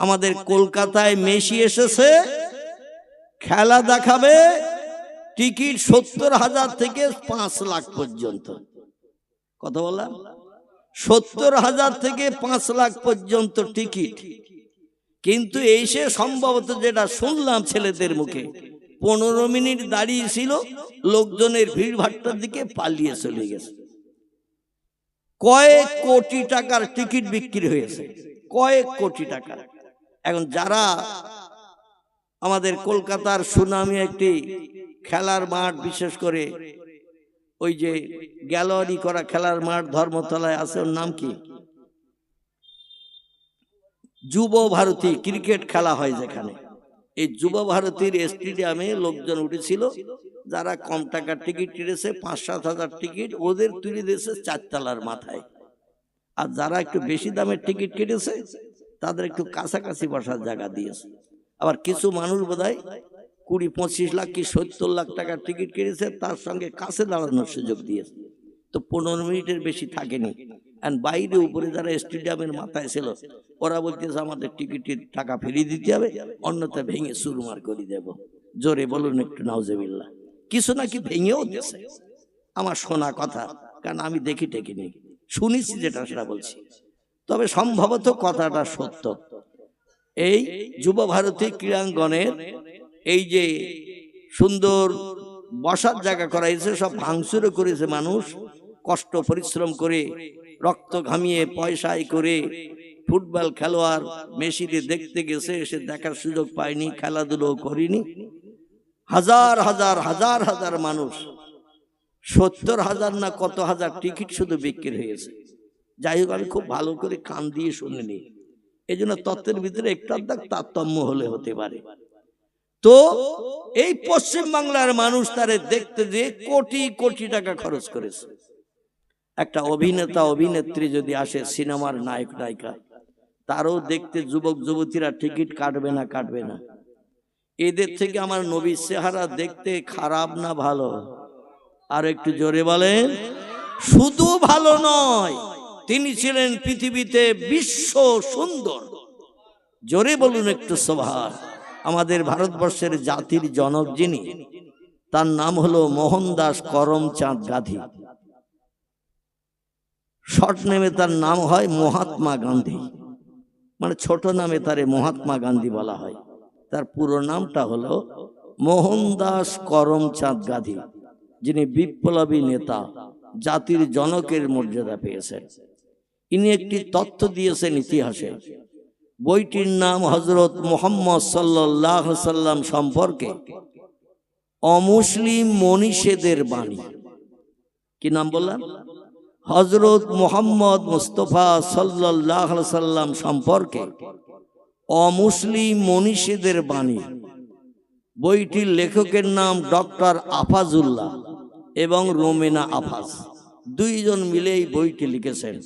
আমাদের কলকাতায় মেসি এসেছে, খেলা দেখাবে, টিকিট সত্তর হাজার থেকে পাঁচ লাখ পর্যন্ত। কথা বললাম? সত্তর হাজার থেকে পাঁচ লাখ পর্যন্ত টিকিট। কিন্তু এই সে সম্ভবত যেটা শুনলাম ছেলেদের মুখে, পনেরো মিনিট দাঁড়িয়ে ছিল লোকজনের ভিড় ভাট্টার দিকে পালিয়ে চলে গেছে। কয়েক কোটি টাকার টিকিট বিক্রি হয়েছে, কয়েক কোটি টাকা এখন যারা আমাদের কলকাতার সুনামি একটি খেলার মাঠ, বিশেষ করে ওই যে গ্যালারি করা খেলার মাঠ ধর্মতলায় আছে, ওর নাম কি? যুব ভারতী ক্রিকেট খেলা হয় যেখানে। এই যুব ভারতীর স্টেডিয়ামে লোকজন উঠেছিল, যারা কম টাকার টিকিট কেটেছে, পাঁচ সাত হাজার টিকিট, ওদের তুলে দিয়েছে চারতলার মাথায়। আর যারা একটু বেশি দামের টিকিট কেটেছে তাদের একটু কাছাকাছি বসার জায়গা দিয়েছে। আবার কিছু মানুষ বোধহয় কুড়ি পঁচিশ লাখ কি সত্তর লাখ টাকার টিকিট কেটেছে তার সঙ্গে কাছে দাঁড়ানোর সুযোগ দিয়েছে। তো পনেরো মিনিটের বেশি থাকেনি। আর বাইরে উপরে যারা স্টেডিয়ামের মাথায় ছিল ওরা বলতেছে আমাদের টিকিটের টাকা ফিরিয়ে দিতে হবে অন্যথা ভেঙে সুরমার করে দেব। জোরে বলুন একটু নাউজেবিল্লা কিছু নাকি ভেঙেও দিয়েছে? আমার শোনা কথা কারণ আমি দেখি টেকি নেই শুনেছি যেটা সেটা বলছি। তবে সম্ভবত কথাটা সত্য। এই যুব ভারতী ক্রীড়াঙ্গনের এই যে সুন্দর বসার জায়গা করা হয়েছে, সব ভাঙচুরও করেছে মানুষ, কষ্ট, পরিশ্রম করে, রক্ত ঘামিয়ে, পয়সায় করে ফুটবল খেলোয়াড় মেসিতে দেখতে গেছে, এসে দেখার সুযোগ পায়নি খেলাধুলো করিনি। হাজার হাজার হাজার হাজার মানুষ, সত্তর হাজার না কত হাজার টিকিট শুধু বিক্রি হয়েছে। যাই হোক আমি খুব ভালো করে কান দিয়ে শুনিনি এই জন্য তত্ত্বের ভিতরে একটু আধা তারতম্য হলে হতে পারে। তো এই পশ্চিম বাংলার মানুষ তারে দেখতে যে কোটি কোটি টাকা খরচ করেছে। একটা অভিনেতা, অভিনেত্রী যদি আসে সিনেমার নায়ক, নায়িকা, তারও দেখতে যুবক, যুবতীরা টিকিট কাটবে না কাটবে না। এদের থেকে আমার নবীর চেহারা দেখতে খারাপ না ভালো? আর একটু জোরে বলেন, শুধু ভালো নয় তিনি ছিলেন পৃথিবীতে বিশ্ব সুন্দর। জোরে বলুন একটু সোভার আমাদের ভারতবর্ষের জাতির জনক যিনি, তার নাম হলো মোহনদাস করমচাঁদ গান্ধী। শর্ট নেমে তার নাম হয় মহাত্মা গান্ধী। মানে ছোট নামে তারে মহাত্মা গান্ধী বলা হয়। তার পুরো নামটা হলো মোহনদাস করমচাঁদ গান্ধী, যিনি বিপ্লবী নেতা, জাতির জনকের মর্যাদা পেয়েছেন। ইনি একটি তথ্য দিয়েছেন ইতিহাসে। বইটির নাম হজরত মোহাম্মদ সাল্লাহ সাল্লাম সম্পর্কে। অমুসলিম মনীষেদের বাণী। কি নাম বললাম? হজরত মোহাম্মদ মুস্তফা সাল্লাহ সাল্লাম সম্পর্কে অমুসলিম মনীষীদের বাণী। বইটির লেখকের নাম ডক্টর আফাজুল্লাহ এবং রোমেনা আফাজ। দুইজন মিলে এই বইটি লিখেছেন।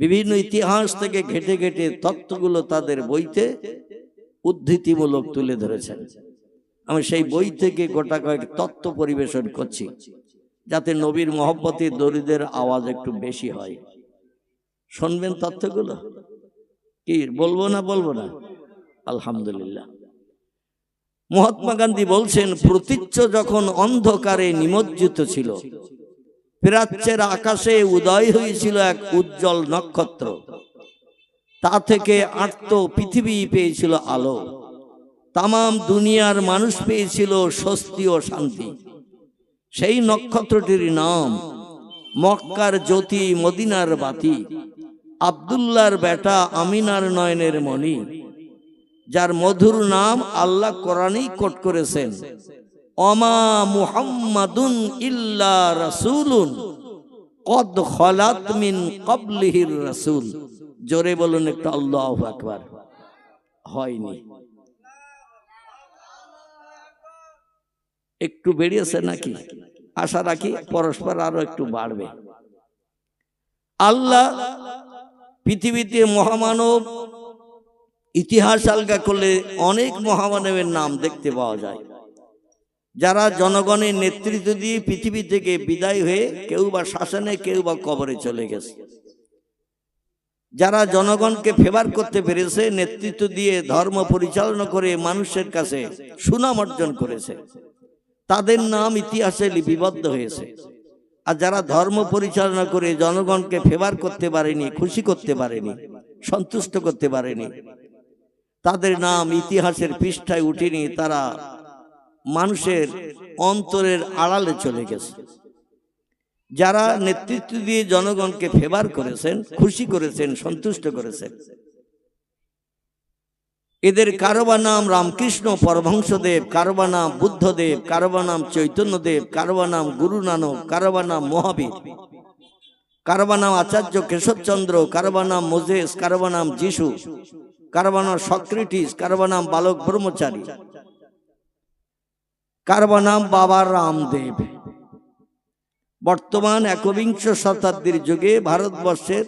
বিভিন্ন ইতিহাস থেকে ঘেটে ঘেটে তত্ত্বগুলো তাদের বইতে উদ্ধৃতিমূলক তুলে ধরেছেন। আমি সেই বই থেকে গোটা কয়েক তত্ত্ব পরিবেশন করছি, যাতে নবীর মহব্বতে দরিদের আওয়াজ একটু বেশি হয়। শুনবেন তথ্যগুলো কি, বলব না বলব না? আলহামদুলিল্লাহ। মহাত্মা গান্ধী বলছেন, প্রতীচ্য যখন অন্ধকারে নিমজ্জিত ছিল প্রাচ্যের আকাশে উদয় হয়েছিল এক উজ্জ্বল নক্ষত্র। তা থেকে আত্ম পৃথিবী পেয়েছিল আলো। তামাম দুনিয়ার মানুষ পেয়েছিল স্বস্তি ও শান্তি। সেই নক্ষত্রটির নাম মক্কার জ্যোতি মদিনার বাতি আবদুল্লার বেটা আমিনার নয়নের মণি, যার মধুর নাম আল্লাহ কোরআনেই কোট করেছেন। অমা মুহাম্মাদুন ইল্লা রাসূলুন। কদ খলাত মিন ক্বাবলিহির রাসূল। জোরে বলুন একটু আল্লাহু আকবার। হয়নি। একটু বেরিয়েছে নাকি? আশা রাখি পরস্পর আরও একটু বাড়বে। আল্লাহ পৃথিবীতে মহামানব ইতিহাস আলগা করলে অনেক মহামানবের নাম দেখতে পাওয়া যায়। যারা জনগণের নেতৃত্ব দিয়ে পৃথিবী থেকে বিদায় হয়ে কেউ বা শাসনে, কেউ বা কবরে চলে গেছে। যারা জনগণকে ফেভার করতে পেরেছে, নেতৃত্ব দিয়ে ধর্ম পরিচালনা করে মানুষের কাছে সুনাম অর্জন করেছে, তাদের নাম ইতিহাসে লিপিবদ্ধ হয়েছে। আর যারা ধর্ম পরিচালনা করে জনগণকে ফেভার করতে পারেনি, খুশি করতে পারেনি, সন্তুষ্ট করতে পারেনি, তাদের নাম ইতিহাসের পৃষ্ঠায় উঠেনি, তারা মানুষের অন্তরের আড়ালে চলে গেছে যারা নেতৃত্ব দিয়ে জনগণকে ফেভার করেছেন খুশি করেছেন সন্তুষ্ট করেছেন এদের কারোবা নাম রামকৃষ্ণ পরমহংসদেব কারোবা নাম বুদ্ধদেব কারোবা নাম চৈতন্যদেব কারোবা নাম গুরু নানক কারোবা নাম মহাবীর কারোবা নাম আচার্য কেশবচন্দ্র কারোবা নাম মোজেস কারোবা নাম যিশু কারোবা নাম সক্রেটিস কারোবা নাম বালক ব্রহ্মচারী কারোবা নাম? বাবা রামদেব। বর্তমান একবিংশ শতাব্দীর যুগে ভারতবর্ষের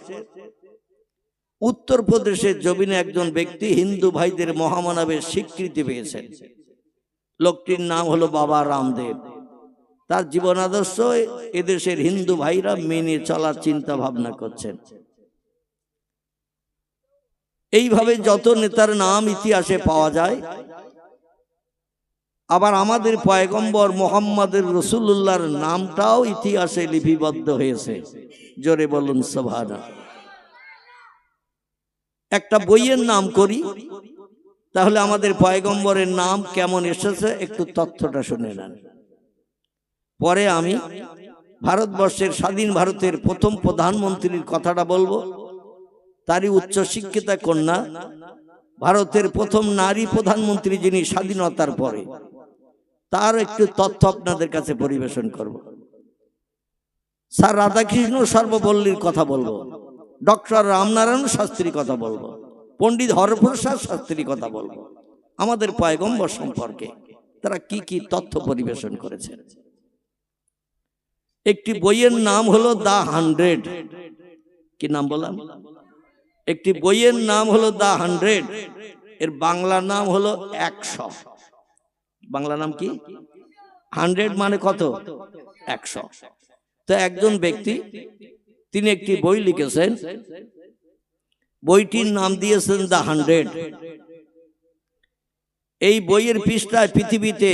উত্তরপ্রদেশের জমিনে একজন ব্যক্তি হিন্দু ভাইদের মহামানবের স্বীকৃতি পেয়েছেন। লোকটির নাম হলো বাবা রামদেব। তার জীবন আদর্শ, এদেশের হিন্দু ভাইরা মেনে চলার চিন্তা ভাবনা করছেন। এইভাবে যত নেতার নাম ইতিহাসে পাওয়া যায় আবার আমাদের পয়গম্বর মোহাম্মদের রসুল্লাহর নামটাও ইতিহাসে লিপিবদ্ধ হয়েছে। জোরে বলুন সভানা একটা বইয়ের নাম করি, তাহলে আমাদের পয়গম্বরের নাম কেমন এসেছে একটু তথ্যটা শুনে নেন। পরে আমি ভারতবর্ষের স্বাধীন ভারতের প্রথম প্রধানমন্ত্রীর কথাটা বলব। তারই উচ্চ শিক্ষিতা কন্যা, ভারতের প্রথম নারী প্রধানমন্ত্রী যিনি স্বাধীনতার পরে। তার একটু তথ্য আপনাদের কাছে পরিবেশন করব। স্যার রাধাকৃষ্ণ সর্বপল্লীর কথা বলব। ডক্টর রামনারায়ণ শাস্ত্রীর কথা বলব। পণ্ডিত হরপ্রসাদ শাস্ত্রীর কথা বলব। আমাদের পয়গম্বর সম্পর্কে তারা কি কি তথ্য পরিবেশন করেছেন? একটি বইয়ের নাম হলো দা হান্ড্রেড। কি নাম বললাম? একটি বইয়ের নাম হলো দা হান্ড্রেড। এর বাংলা নাম হলো একশো। বাংলা নাম কি? হান্ড্রেড মানে কত? একশো। তো একজন ব্যক্তি, তিনি একটি বই লিখেছেন। বইটির নাম দিয়েছেন দ্য হান্ড্রেড। এই বইয়ের পৃষ্ঠায় পৃথিবীতে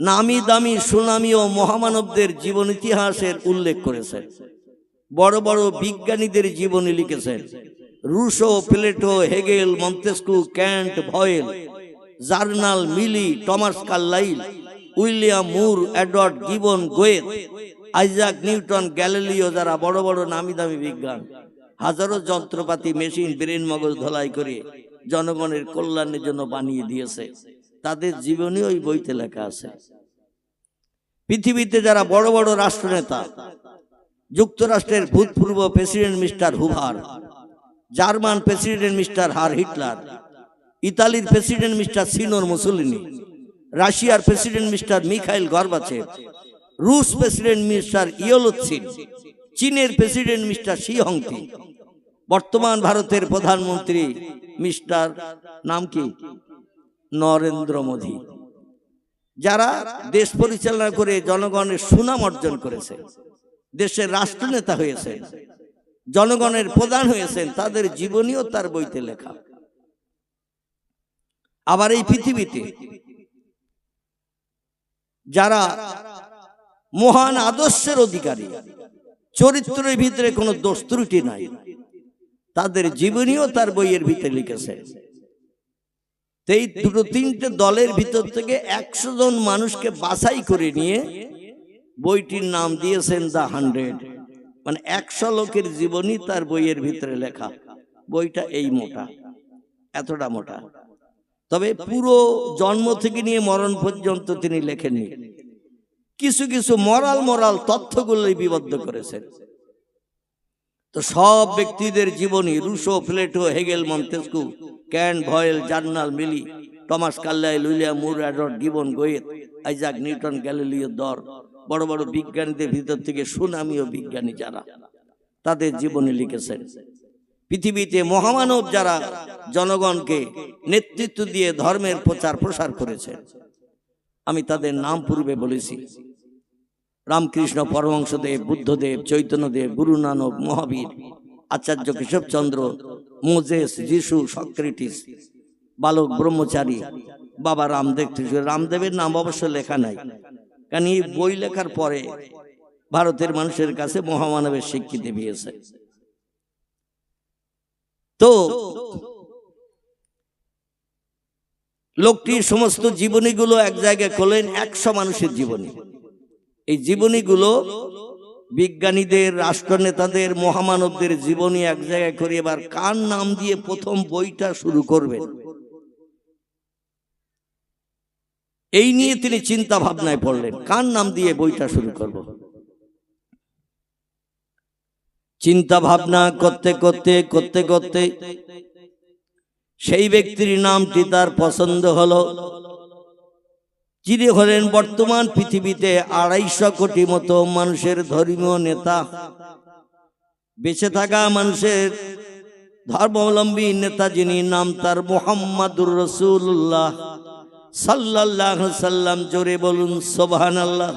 নামি দামি সুনামি ও মহামানবদের জীবন ইতিহাসের উল্লেখ করেছেন। বড় বড় বিজ্ঞানীদের জীবনী লিখেছেন। Rousseau, Plato, Hegel, Montesquieu, Kant, ভয়েল জার্নাল মিলি, Thomas Carlyle William Moore, Edward Gibbon Goethe, Isaac Newton, Galileo যারা বড় বড় নামি দামি বিজ্ঞান, হাজারো যন্ত্রপাতি, মেশিন ব্রেন মগজ ধলাই করে জনগণের কল্যাণের জন্য বানিয়ে দিয়েছে। তাদের জীবনী ওই বইতে লেখা আছে। পৃথিবীতে যারা বড় বড় রাষ্ট্রনেতা, যুক্তরাষ্ট্রের ভূতপূর্ব president mister Hoover, German president mister Herr Hitler ইতালির প্রেসিডেন্ট মিস্টার সিনোর মুসুলিনি, রাশিয়ার প্রেসিডেন্ট মিস্টার মিখাইল গর্বাচেভ, রুশ প্রেসিডেন্ট মিস্টার ইয়োলুৎসিন, চীনের প্রেসিডেন্ট মিস্টার শি হংতি বর্তমান ভারতের প্রধানমন্ত্রী মিস্টার নাম কি? নরেন্দ্র মোদী। যারা দেশ পরিচালনা করে জনগণের সুনাম অর্জন করেছে, দেশের রাষ্ট্রনেতা হয়েছে জনগণের প্রধান হয়েছেন, তাদের জীবনীও তার বইতে লেখা। আবার এই পৃথিবীতে যারা মহান আদর্শের অধিকারী, চরিত্রের ভিতরে কোনো দোষ ত্রুটি নাই, তাদের জীবনীও তার বইয়ের ভিতরে লিখেছে। এই দুটো তিনটে দলের ভিতর থেকে একশো জন মানুষকে বাছাই করে নিয়ে বইটির নাম দিয়েছেন দ্য হান্ড্রেড। মানে একশো লোকের জীবনী তার বইয়ের ভিতরে লেখা। বইটা এই মোটা, এতটা মোটা। তবে পুরো জন্ম থেকে নিয়ে মরণ পর্যন্ত তিনি লেখেননি। কিছু কিছু মরাল মরাল তথ্যগুলো বিবদ্ধ করেছেন। তো সব ব্যক্তিদের জীবনী Rousseau Plato Hegel Montesquieu Kant ভয়েল জার্নাল মিলি Thomas Carlyle William Moore Edward Gibbon Goethe Isaac Newton Galileo দর বড় বড় বিজ্ঞানীদের ভিতর থেকে সুনামি ও বিজ্ঞানী যারা তাদের জীবনী লিখেছেন। পৃথিবীতে মহামানব যারা জনগণকে নেতৃত্ব দিয়ে ধর্মের প্রচার প্রসার করেছে। আমি তাদের নাম পূর্বে বলেছি। রামকৃষ্ণ পরমহংসদেব, বুদ্ধদেব, চৈতন্যদেব, গুরু নানক, মহাবীর, আচার্য কেশবচন্দ্র, মোজেস, যিশু, সক্রেটিস, বালক ব্রহ্মচারী, বাবা রামদেব রামদেবের নাম অবশ্য লেখা নাই, কারণ এই বই লেখার পরে ভারতের মানুষের কাছে মহামানবের স্বীকৃতি পেয়েছে। তো লোকটির সমস্ত জীবনীগুলো এক জায়গায় করলেন একশো মানুষের জীবনী। এই জীবনীগুলো বিজ্ঞানীদের, রাষ্ট্রনেতাদের, মহামানবদের জীবনী এক জায়গায় করে এবার কার নাম দিয়ে প্রথম বইটা শুরু করবেন? এই নিয়ে তিনি চিন্তা ভাবনায় পড়লেন, কার নাম দিয়ে বইটা শুরু করব? চিন্তা ভাবনা করতে করতে করতে করতে সেই ব্যক্তির নামটি তার পছন্দ হলো। যিনি হলেন বর্তমান পৃথিবীতে আড়াইশো কোটি মতো মানুষের ধর্মীয় নেতা। বেঁচে থাকা মানুষের ধর্মাবলম্বী নেতা যিনি, নাম তার মোহাম্মদুর রসুল্লাহ সাল্লাহ সাল্লাম জোরে বলুন সোবাহান আল্লাহ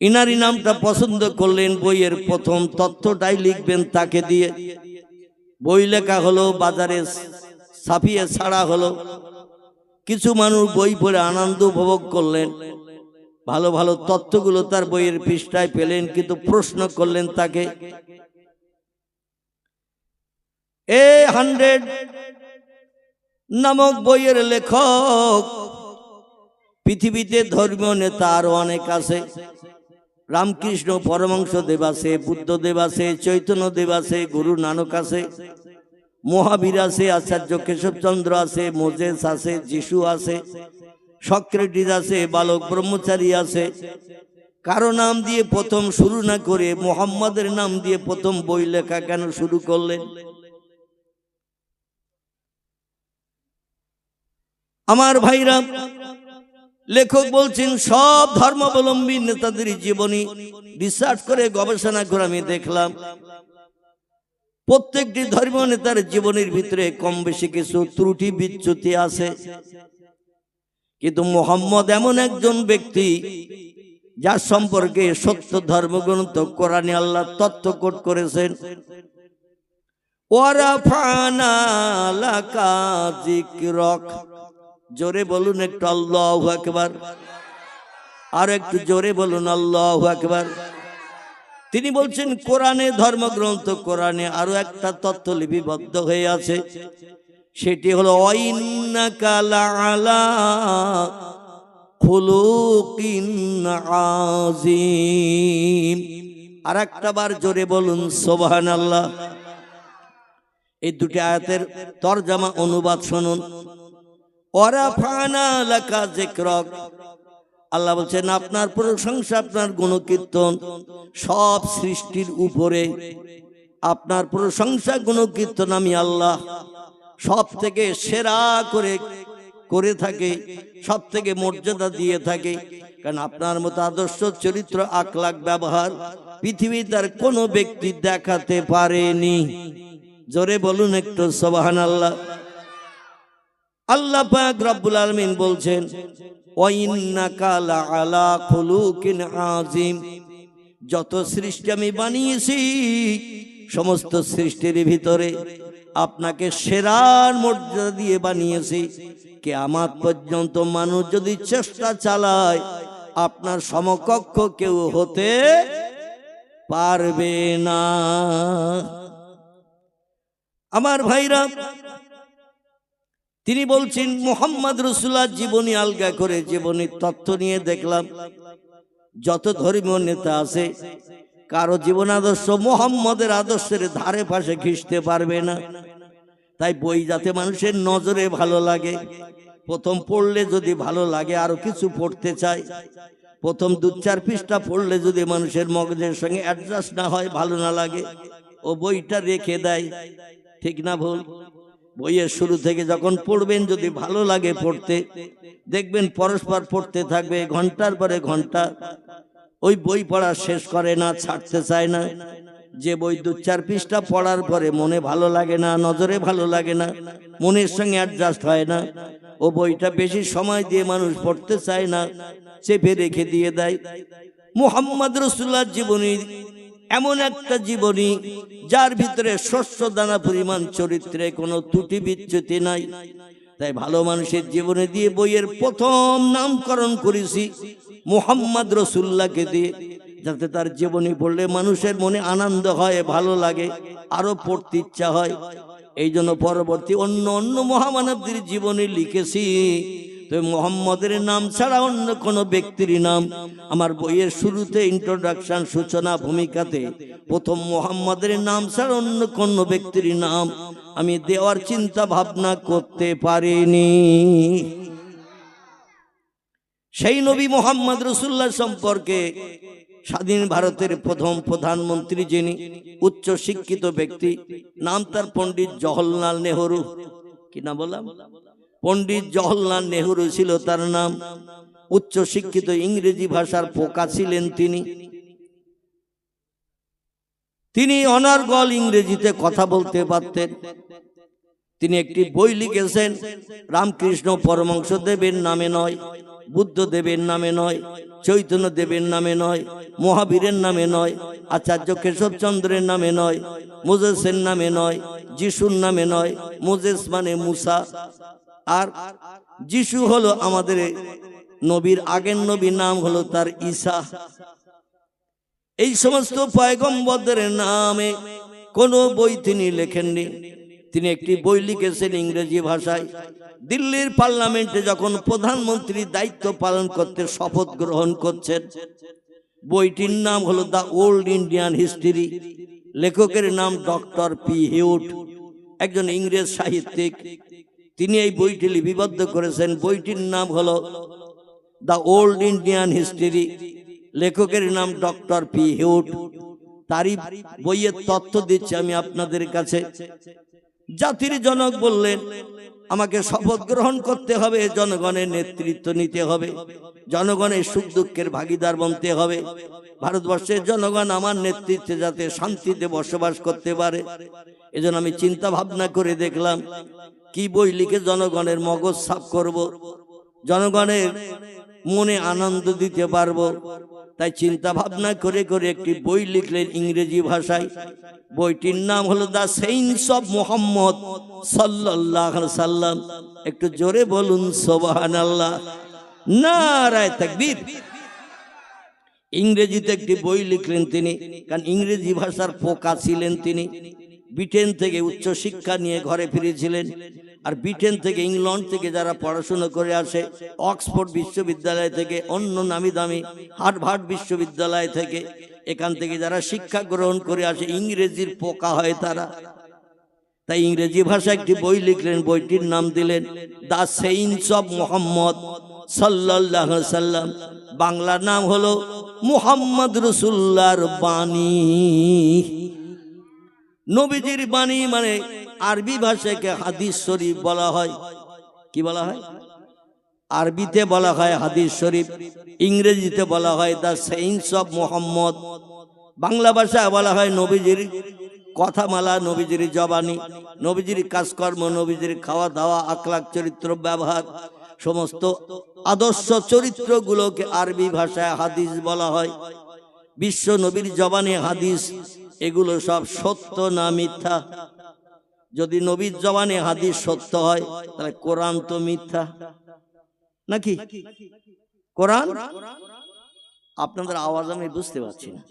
ইনারি নামটা পছন্দ করলেন বইয়ের প্রথম তথ্যটাই লিখবেন তাকে দিয়ে। বই লেখা হলো, বাজারে ছাপিয়ে ছাড়া হলো। কিছু মানুষ বই পড়ে আনন্দ উপভোগ করলেন। ভালো ভালো তথ্যগুলো তার বইয়ের পৃষ্ঠায় পেলেন, কিন্তু প্রশ্ন করলেন তাকে, এ হান্ড্রেড নামক বইয়ের লেখক, পৃথিবীতে ধর্মীয় নেতা আরও অনেক আছে। রামকৃষ্ণ পরমাংশ দেব আছে বুদ্ধদেব আছে চৈতন্য দেব আছে গুরু নানক আছে মহাবীর আছে আচার্য কেশবচন্দ্র আছে মোজেস আছে যিশু আছে সক্রেটিস আছে বালক ব্রহ্মচারী আছে কারও নাম দিয়ে প্রথম শুরু না করে মোহাম্মদের নাম দিয়ে প্রথম বই লেখা কেন শুরু করলেন? আমার ভাইরা লেখক বলছেন, সব ধর্মাবলম্বী নেতাদের জীবনী রিসার্চ করে গবেষণা করে আমি দেখলাম, প্রত্যেকটি ধর্মীয় নেতার জীবনের ভিতরে কম বেশি কিছু ত্রুটি বিচ্যুতি আছে। কিন্তু মোহাম্মদ এমন একজন ব্যক্তি যার সম্পর্কে সত্য ধর্মগ্রন্থ কোরআনে আল্লাহ তথ্য কোট করেছেন। ওয়ারাফানা লাকা যিকরক। জোরে বলুন একটু আল্লাহ একবার আর একটু জোরে বলুন আল্লাহ একবার তিনি বলছেন, কোরআনে ধর্মগ্রন্থ, কোরআনে আরও একটা তথ্য লিপিবদ্ধ হয়ে আছে। সেটি হলো আর একটা বার জোরে বলুন সোবাহান আল্লাহ এই দুটি আয়াতের তরজামা, অনুবাদ শুনুন। ওরাফানা লাকা যিকরক। আল্লাহ বলছেন, আপনার প্রশংসা, আপনার গুণকীর্তন সব সৃষ্টির উপরে। আপনার প্রশংসা, গুণকীর্তন আমি আল্লাহ সব থেকে সেরা করে করে থাকে সব থেকে মর্যাদা দিয়ে থাকে। কারণ আপনার মতো আদর্শ, চরিত্র আকলাক ব্যবহার পৃথিবীর তার কোনো ব্যক্তি দেখাতে পারেনি। জোরে বলুন একটু সবাহান আল্লাহ আল্লাহ পাক রব্বুল আলামিন বলছেন যত সৃষ্টি আমি বানিয়েছি, সমস্ত সৃষ্টির ভিতরে আপনাকে সেরার মর্যাদা দিয়ে বানিয়েছি। কে আমার পর্যন্ত মানুষ যদি চেষ্টা চালায়, আপনার সমকক্ষ কেউ হতে পারবে না। আমার ভাইরা তিনি বলছেন, মোহাম্মদ রসুল্লাহ জীবনী আলগা করে জীবনীর তথ্য নিয়ে দেখলাম। যত ধর্মীয় নেতা আছে, কারও জীবন আদর্শ মোহাম্মদের আদর্শের ধারে পাশে ঘিসতে পারবে না। তাই বই যাতে মানুষের নজরে ভালো লাগে, প্রথম পড়লে যদি ভালো লাগে আরও কিছু পড়তে চাই প্রথম দু চার পৃষ্ঠা পড়লে যদি মানুষের মগজের সঙ্গে অ্যাডজাস্ট না হয়, ভালো না লাগে। ও বইটা রেখে দেয়। ঠিক না ভুল? বইয়ের শুরু থেকে যখন পড়বেন, যদি ভালো লাগে পড়তে, দেখবেন পরস্পর পড়তে থাকবে, ঘণ্টার পরে ঘণ্টা। ওই বই পড়া শেষ করে না, ছাড়তে চায় না। যে বই দু চার পৃষ্ঠা পড়ার পরে মনে ভালো লাগে না, নজরে ভালো লাগে না, মনের সঙ্গে অ্যাডজাস্ট হয় না। ও বইটা বেশি সময় দিয়ে মানুষ পড়তে চায় না, চেপে রেখে দিয়ে দেয়। মুহাম্মদ রসুল্লাহ জীবনী এমন একটা জীবনী যার ভিতরে শস্য দানা পরিমাণ চরিত্রে কোনো ত্রুটি বিচ্যুতি নাই। তাই ভালো মানুষের জীবনে দিয়ে বইয়ের প্রথম নামকরণ করেছি মোহাম্মদ রসুল্লাহকে দিয়ে, যাতে তার জীবনী পড়লে মানুষের মনে আনন্দ হয়, ভালো লাগে, আরও পড়তে ইচ্ছা হয়। এই জন্য পরবর্তী অন্য অন্য মহামানবদের জীবনে লিখেছি। তো মোহাম্মদের নাম ছাড়া অন্য কোনো ব্যক্তির নাম। আমার বইয়ের শুরুতে ইন্ট্রোডাকশন সূচনা, ভূমিকাতে প্রথম মোহাম্মদের নাম ছাড়া অন্য কোনো ব্যক্তির নাম আমি দেওয়ার চিন্তা ভাবনা করতে পারিনি। সেই নবী মোহাম্মদ রসুল্লাহ সম্পর্কে স্বাধীন ভারতের প্রথম প্রধানমন্ত্রী যিনি, উচ্চ শিক্ষিত ব্যক্তি, নাম তার পণ্ডিত জওহরলাল নেহরু। কি নাম বললাম? পণ্ডিত জওহরলাল নেহরু ছিল তার নাম। উচ্চ শিক্ষিত ইংরেজি ভাষার পোকা ছিলেন তিনি। তিনি অনর্গল ইংরেজিতে কথা বলতে পারতেন। তিনি একটি বই লিখেছেন, রামকৃষ্ণ পরমংশ দেবের নামে নয়, বুদ্ধ দেবের নামে নয়, চৈতন্য দেবের নামে নয়, মহাবীরের নামে নয়, আচার্য কেশবচন্দ্রের নামে নয়, মোজেসের নামে নয়, যিশুর নামে নয়, মোজেস মানে মুসা। আর যিশু হলো আমাদের নবীর আগের নবীর নাম হলো তার ঈশা এই সমস্ত পয়গম্বরদের নামে কোনো বই তিনি লেখেননি। তিনি একটি বই লিখেছেন ইংরেজি ভাষায়। দিল্লির পার্লামেন্টে যখন প্রধানমন্ত্রী দায়িত্ব পালন করতে শপথ গ্রহণ করছেন, বইটির নাম হলো দ্য ওল্ড ইন্ডিয়ান হিস্ট্রি। লেখকের নাম ডক্টর পি হিউট, একজন ইংরেজ সাহিত্যিক। তিনি এই বইটি লিপিবদ্ধ করেছেন। বইটির নাম হলো দ্য ওল্ড ইন্ডিয়ান হিস্ট্রি। লেখকের নাম ডক্টর পি হিউট। তারই বইয়ের তথ্য দিচ্ছি আমি আপনাদের কাছে। জাতির জনক বললেন, আমাকে শপথ গ্রহণ করতে হবে, জনগণের নেতৃত্ব নিতে হবে, জনগণের সুখ দুঃখের ভাগিদার বনতে হবে। ভারতবর্ষের জনগণ আমার নেতৃত্বে যাতে শান্তিতে বসবাস করতে পারে। এজন্য আমি চিন্তা ভাবনা করে দেখলাম কি বই লিখে জনগণের মগজ সাফ করব? জনগণের মনে আনন্দ দিতে পারব? তাই চিন্তা ভাবনা করে করে একটি বই লিখলেন ইংরেজি ভাষায়। বইটির নাম হলো দা সেইন্স অফ মোহাম্মদ সাল্লাহ সাল্লাম একটু জোরে বলুন সোবাহান আল্লাহ নারায় তাকবীর। ইংরেজিতে একটি বই লিখলেন তিনি, কারণ ইংরেজি ভাষার পোকা ছিলেন তিনি। ব্রিটেন থেকে উচ্চ শিক্ষা নিয়ে ঘরে ফিরেছিলেন। আর ব্রিটেন থেকে ইংল্যান্ড থেকে যারা পড়াশোনা করে আসে, অক্সফোর্ড বিশ্ববিদ্যালয় থেকে অন্য নামি দামি হার্ভার্ড বিশ্ববিদ্যালয় থেকে, এখান থেকে যারা শিক্ষা গ্রহণ করে আসে, ইংরেজির পোকা হয় তারা। তাই ইংরেজি ভাষা একটি বই লিখলেন, বইটির নাম দিলেন, দ্য সেইন্স অফ মোহাম্মদ সাল্লাহ সাল্লাম। বাংলার নাম হলো মুহাম্মদ রসুল্লার বাণী। নবীজির বাণী মানে আরবি ভাষাকে হাদিস শরীফ বলা হয়। কি বলা হয়? আরবিতে বলা হয় হাদিস শরীফ, ইংরেজিতে বলা হয় the sayings of Muhammad. Bangla ভাষায় বলা হয় নবীজির কথামালা, নবীজির জবানি, নবীজির কাজকর্ম, নবীজির খাওয়া দাওয়া আকলাক চরিত্র, ব্যবহার, সমস্ত আদর্শ চরিত্রগুলোকে আরবি ভাষায় হাদিস বলা হয়। বিশ্ব নবীর জবানে হাদিস এগুলো সব সত্য না মিথ্যা? যদি নবীর জবানে হাদিস সত্য হয়, তাহলে কোরআন তো মিথ্যা। নাকি? কোরআন? আপনাদের আওয়াজ আমি বুঝতে পারছি না।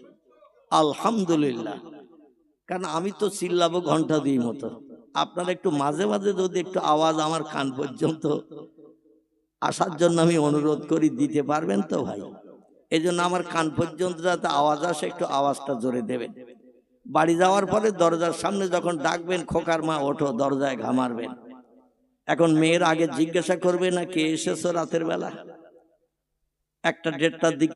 আলহামদুলিল্লাহ। কারণ আমি তো চিল্লাবো ঘণ্টা দুই মতো। আপনারা একটু মাঝে মাঝে যদি একটু আওয়াজ আমার কান পর্যন্ত আসার জন্য আমি অনুরোধ করি, দিতে পারবেন তো ভাই? এই আমার কান পর্যন্ত যাতে আওয়াজ আসে, একটু আওয়াজটা জোরে দেবেন। বাড়ি যাওয়ার পরে দরজার সামনে যখন ডাকবেন খোকার মা ওঠো দরজায় ঘামারবেন। এখন মেয়ের আগে জিজ্ঞাসা করবে না কে এসেছ রাতের বেলা? একটা দেড়টার দিক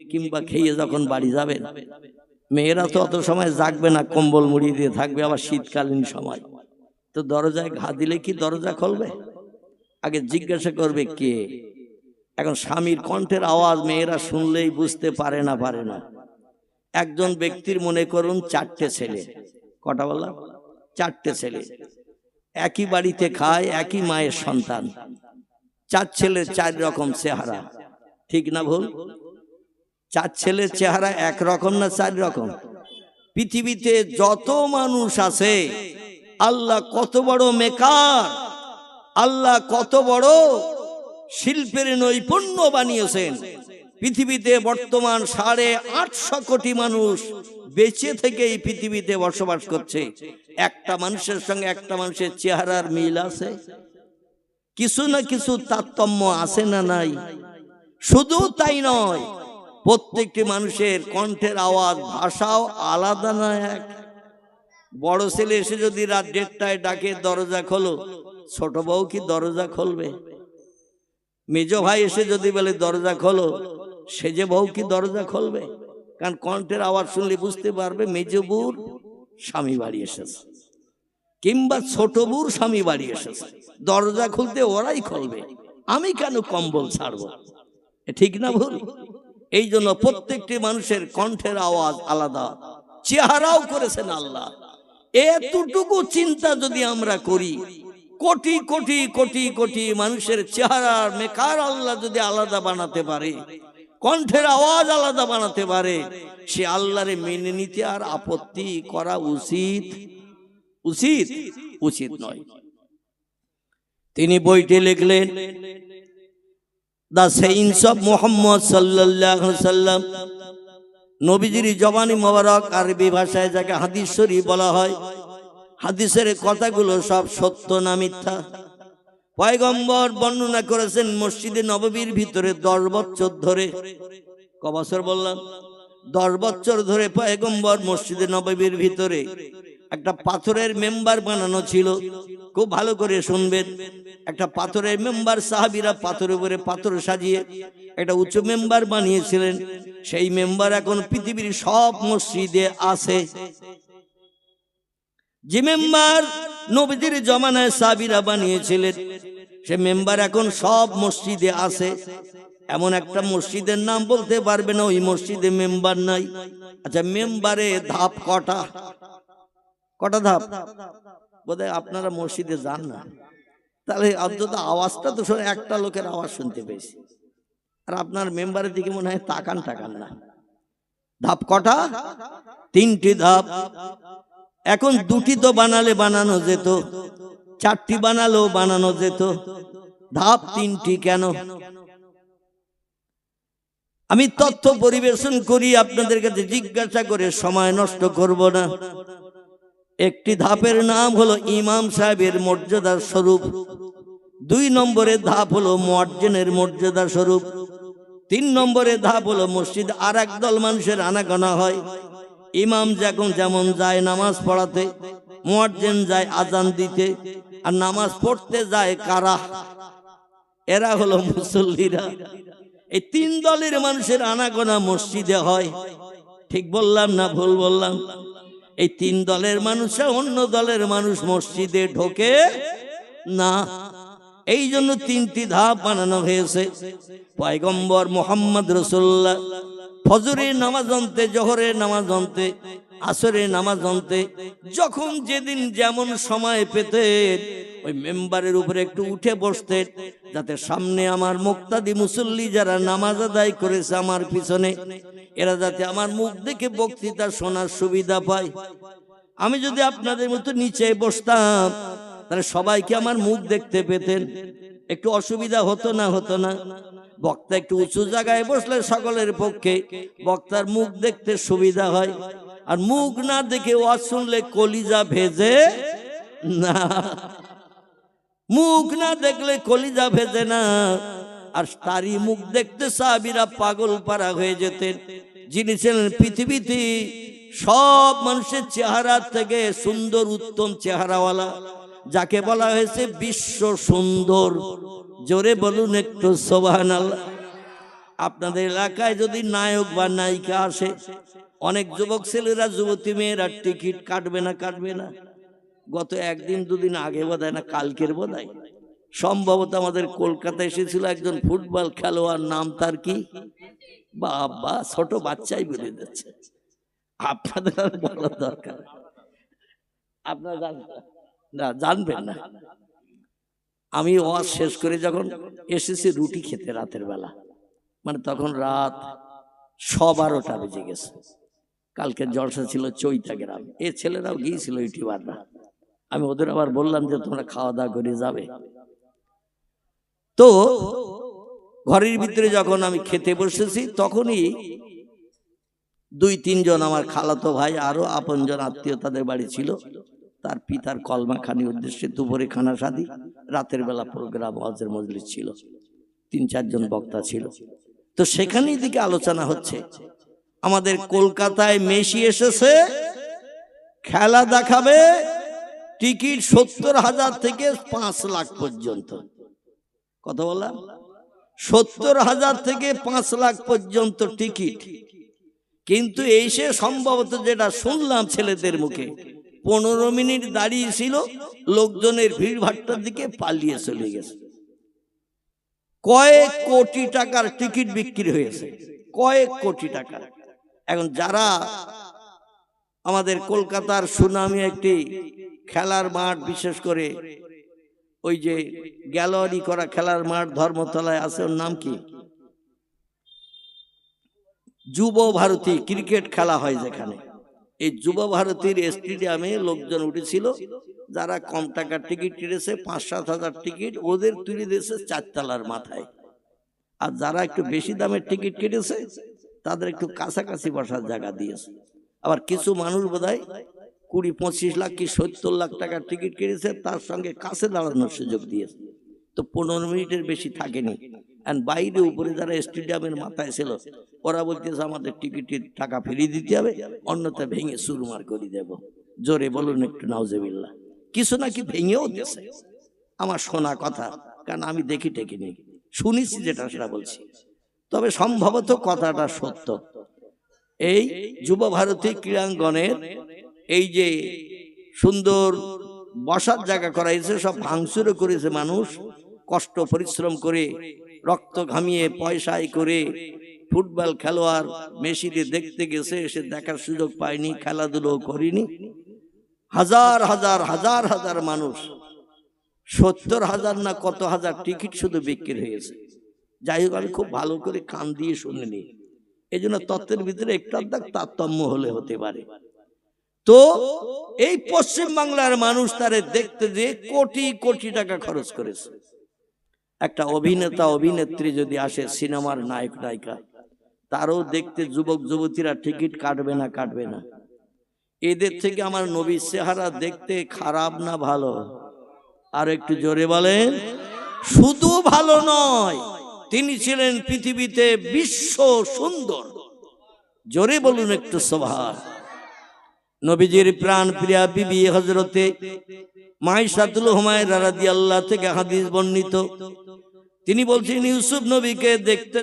কিংবা খেয়ে যখন বাড়ি যাবেন মেয়েরা তো অত সময় জাগবে না কম্বল মুড়ি দিয়ে থাকবে আবার শীতকালীন সময়। তো দরজায় ঘা দিলে কি দরজা খুলবে? আগে জিজ্ঞাসা করবে কে? এখন স্বামীর কণ্ঠের আওয়াজ মেয়েরা শুনলেই বুঝতে পারে না পারে না। একজন ব্যক্তির মনে করুন চারটে ছেলে। কটা বললাম? চারটে ছেলে। একই বাড়িতে খায়, একই মায়ের সন্তান। চার ছেলে চার রকম চেহারা। ঠিক না ভুল? চার ছেলের চেহারা এক রকম না চার রকম? পৃথিবীতে যত মানুষ আছে, আল্লাহ কত বড় মেকার, আল্লাহ কত বড় শিল্পের নৈপুণ্য বানিয়েছেন। পৃথিবীতে বর্তমান সাড়ে আটশো কোটি মানুষ বেঁচে থেকে এই পৃথিবীতে বসবাস করছে। একটা মানুষের সঙ্গে একটা মানুষের চেহারার মিল আছে। কিছু না কিছু তারতম্য আছে না নাই। শুধু তাই নয়, প্রত্যেকটি মানুষের কণ্ঠের আওয়াজ, ভাষাও আলাদা না এক। বড় ছেলে এসে যদি রাত দেড়টায় ডাকে, দরজা খোলো। ছোট বউ কি দরজা খুলবে? মেজ ভাই এসে যদি বলে, দরজা খোলো। সেজে বউ কি দরজা খুলবে? কারণ কণ্ঠের আওয়াজ শুনলে বুঝতে পারবে, মেজ বউর স্বামী বাড়ি এসেছে। কিংবা ছোট বউর স্বামী বাড়ি এসেছে। দরজা খুলতে ওরাই খুলবে। আমি কেন কম্বল ছাড়বো? ঠিক না ভুল? এই জন্য প্রত্যেকটি মানুষের কণ্ঠের আওয়াজ আলাদা। চেহারাও করেছেন আল্লাহ। এতটুকু চিন্তা যদি আমরা করি কোটি কোটি কোটি কোটি মানুষের চেহারার মেকার আল্লাহ যদি আলাদা বানাতে পারে, কণ্ঠের আওয়াজ আলাদা বানাতে পারে, সে আল্লাহরে মেনে নিতে আর আপত্তি করা উচিত উচিত উচিত নয়। তিনি বইটি লিখলেন, দা সেইন্স অফ মোহাম্মদ সাল্লাম নবীজির জবানি মোবারক আরবি ভাষায় যাকে হাদিস শরীফ বলা হয় হাদিসের কথাগুলো সব সত্য না মিথ্যা? পয়গম্বর বর্ণনা করেছেন মসজিদে নববীর ভিতরে দশ বছর ধরে। ক বছর বললাম? দশ বছর ধরে পয়গম্বর মসজিদে নববীর ভিতরে একটা পাথরের মেম্বার বানানো ছিল। খুব ভালো করে শুনবেন। একটা পাথরের মেম্বার সাহাবিরা পাথরের উপরে পাথর সাজিয়ে একটা উঁচু মেম্বার বানিয়েছিলেন। সেই মেম্বার এখন পৃথিবীর সব মসজিদে আছে। যে মেম্বার নবীদের জমানায় সাবিরা বানিয়েছিলেন, সে মেম্বার এখন সব মসজিদে আছে। এমন একটা মসজিদের নাম বলতে পারবে না, ওই মসজিদে মেম্বার নাই। আচ্ছা মেম্বারে ধাপ কটা? কটা ধাপ? বোধহয় আপনারা মসজিদে যান না। তাহলে অন্তত আওয়াজটা তো শোনে একটা লোকের আওয়াজ শুনতে পেয়েছি। আর আপনার মেম্বারের দিকে মনে হয় তাকান টাকান না। ধাপ কটা? তিনটি ধাপ। এখন দুটি তো বানালে বানানো যেত, চারটি বানালেও বানানো যেত। ধাপ তিনটি কেন? আমি তথ্য পরিবেশন করি, আপনাদের কাছে জিজ্ঞাসা করে সময় নষ্ট করব না। একটি ধাপের নাম হলো ইমাম সাহেবের মর্যাদার স্বরূপ। দুই নম্বরের ধাপ হলো মোয়াজ্জেনের মর্যাদা স্বরূপ। তিন নম্বরের ধাপ হলো মসজিদ আর একদল মানুষের আনাগোনা হয়। ইমাম যখন যেমন যায় নামাজ পড়াতে মোয়ার্জেন যায় আজান দিতে, আর নামাজ পড়তে যায় কারা? এরা হলো মুসল্লিরা। এই তিন দলের মানুষের আনাগোনা মসজিদে হয়। ঠিক বললাম না ভুল বললাম? এই তিন দলের মানুষে অন্য দলের মানুষ মসজিদে ঢোকে না। এই জন্য তিনটি ধাপ বানানো হয়েছে। পয়গম্বর মোহাম্মদ রসুল্লাহ ফজরের নামাজ অন্তে, জহরের নামাজ অন্তে, আসরের নামাজ অন্তে, যখন যেদিন যেমন সময় পেতেন, ওই মেম্বারের উপরে একটু উঠে বসতেন, যাতে সামনে আমার মুক্তাদি মুসল্লি যারা নামাজ আদায় করেছে আমার পিছনে, এরা যাতে আমার মুখ দেখে বক্তৃতা শোনার সুবিধা পায়। আমি যদি আপনাদের মতো নিচে বসতাম, তাহলে সবাইকে আমার মুখ দেখতে পেতেন। একটু অসুবিধা হতো না হতো না। বক্তা একটু উঁচু জায়গায় বসলে সকলের পক্ষে বক্তার মুখ দেখতে সুবিধা হয়। আর মুখ না দেখে ওয়াজ শুনলে কলিজা ভেজে না। মুখ না দেখলে কলিজা ভেজে না। আর তারই মুখ দেখতে সাহাবিরা পাগল পারা হয়ে যেতেন। যিনি ছিলেন পৃথিবীতে সব মানুষের চেহারা থেকে সুন্দর, উত্তম চেহারাওয়ালা, যাকে বলা হয়েছে বিশ্ব সুন্দর। জোরে বলুন একটু সোবাহান আল্লাহ আপনাদের এলাকায় যদি নায়ক বা নায়িকা আসে, অনেক যুবক ছেলেরা, যুবতী মেয়েরা টিকিট কাটবে না কাটবে না। গত একদিন, দুদিন আগে বোধহয় না, কালকের বোধহয়। সম্ভবত আমাদের কলকাতায় এসেছিল একজন ফুটবল খেলোয়াড়, নাম তার কি? বাবা, ছোট বাচ্চাই বলে যাচ্ছে আপনাদের বলার দরকার আপনারা জানবেন না। আমি ওয়াজ শেষ করে যখন এসেছি রুটি খেতে রাতের বেলা। মানে তখন রাত বারোটা বেজে গেছে। কালকে জলসা ছিল চৈতা গ্রাম। এ ছেলেরাও গিয়েছিল ইউটিউবাররা আমি ওদের আবার বললাম যে, তোমরা খাওয়া দাওয়া করে যাবে? তো ঘরের ভিতরে যখন আমি খেতে বসেছি, তখনই দুই তিনজন আমার খালাতো ভাই, আরও আপনজন আত্মীয় তাদের বাড়ি ছিল। তার পিতার কলমা খানি উদ্দেশ্যে দুপুরে খানা সাদি রাতের বেলা প্রোগ্রাম হজের মজলিস ছিল। তিন, চারজন বক্তা ছিল। তো সেখানেই দিকে আলোচনা হচ্ছে। আমাদের কলকাতায় মেসি এসেছে, খেলা দেখাবে, টিকিট সত্তর হাজার থেকে পাঁচ লাখ পর্যন্ত। কথা বললাম? সত্তর হাজার থেকে পাঁচ লাখ পর্যন্ত টিকিট। কিন্তু এসে সম্ভবত যেটা শুনলাম ছেলেদের মুখে পনেরো মিনিট দাঁড়িয়ে ছিল লোকজনের ভিড় ভাট্টার দিকে পালিয়ে চলে গেছে। কয়েক কোটি টাকার টিকিট বিক্রি হয়েছে, কয়েক কোটি টাকা এখন যারা আমাদের কলকাতার সুনামি একটি খেলার মাঠ, বিশেষ করে ওই যে গ্যালারি করা খেলার মাঠ ধর্মতলায় আছে, ওর নাম কি? যুব ভারতী ক্রিকেট খেলা হয় যেখানে। এই যুব ভারতীর স্টেডিয়ামে লোকজন উঠেছিল, যারা কম টাকার টিকিট কেটেছে পাঁচ সাত হাজার টিকিট ওদের তুলে দিয়েছে চারতলার মাথায়। আর যারা একটু বেশি দামের টিকিট কেটেছে, তাদের একটু কাছাকাছি বসার জায়গা দিয়েছে। আবার কিছু মানুষ বোধহয় কুড়ি পঁচিশ লাখ কি সত্তর লাখ টাকার টিকিট কেটেছে, তার সঙ্গে কাছে দাঁড়ানোর সুযোগ দিয়েছে। তো পনেরো মিনিটের বেশি থাকেনি। আর বাইরে উপরে যারা স্টেডিয়ামের মাথায় ছিল ওরা বলতেছে আমাদের টিকিটের টাকা ফিরিয়ে দিতে হবে অন্যথা ভেঙে সুরমার করে দেব। জোরে বলুন একটু নাউজেবিল্লা কিছু নাকি ভেঙেও দিয়েছে আমার শোনা কথা কারণ আমি দেখি টেকি নেই শুনেছি যেটা সেটা বলছি। তবে সম্ভবত কথাটা সত্য। এই যুব ভারতী ক্রীড়াঙ্গনের এই যে সুন্দর বসার জায়গা করা হয়েছে সব ভাঙচুরও করেছে মানুষ কষ্ট পরিশ্রম করে রক্ত ঘামিয়ে পয়সায় করে ফুটবল খেলোয়াড় মেসিতে দেখতে গেছে এসে দেখার সুযোগ পায়নি, খেলাধুলো করিনি। হাজার হাজার হাজার হাজার মানুষ, সত্তর হাজার না কত হাজার টিকিট শুধু বিক্রি হয়েছে। যাই হোক, আমি খুব ভালো করে কান দিয়ে শুনিনি। এই জন্য তত্ত্বের ভিতরে একটু আধা তারতম্য হলে হতে পারে। তো এই পশ্চিম বাংলার মানুষ তারে দেখতে যে কোটি কোটি টাকা খরচ করেছে। একটা অভিনেতা, অভিনেত্রী যদি আসে সিনেমার নায়ক, নায়িকা, তারও দেখতে যুবক, যুবতীরা টিকিট কাটবে না কাটবে না। এদের থেকে আমার নবী চেহারা দেখতে খারাপ না ভালো? আর একটু জোরে বলেন, শুধু ভালো নয়, তিনি ছিলেন পৃথিবীতে বিশ্ব সুন্দর। জোরে বলুন একটু সভা নবীজির প্রাণ প্রিয়া বিবি হজরতে মাইশাতুল হুমায়রা আল্লাহ থেকে হাদিস বর্ণিত। তিনি বলছেন, ইউসুফ নবীকে দেখতে